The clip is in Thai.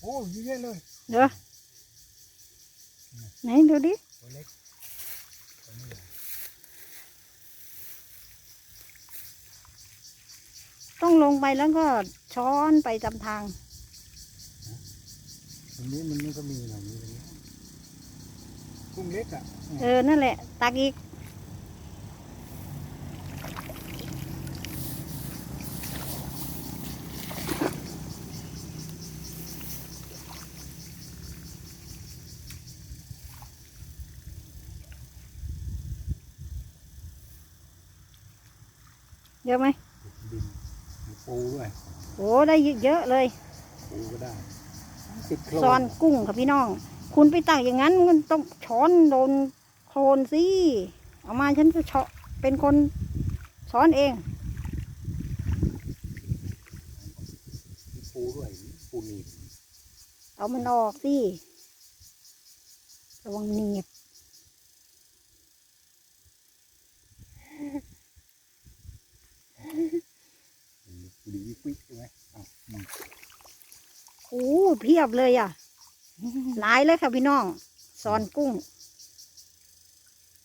โอ้เยอะเลยเดี๋ยวไหนดูดิตัวเล็กตัวนี้ใหญ่ต้องลงไปแล้วก็ช้อนไปตามทางตัวนี้มันนี่ก็มีหน่อยนี้ตรงนี้กุ้งเล็กอะ เออ นั่นแหละ ตักอีก เยอะไหมดินมีปูด้วยโอ้ได้เยอะเลย ปูก็ได้ติดโคลซอนกุ้งค่ะพี่น้อง คุณไปตักอย่างนั้นมันต้องช้อนโดนโคลนสิเอามาฉันจะเฉาะเป็นคนช้อนเอง มีปูด้วย ปูหนีบเอามันออกสิระวังหนีบ หลีฟิกใช่ไหมอ้าวอืม โอ้เพียบเลยอะหลายเลยค่ะพี่น้องสอนกุ้ง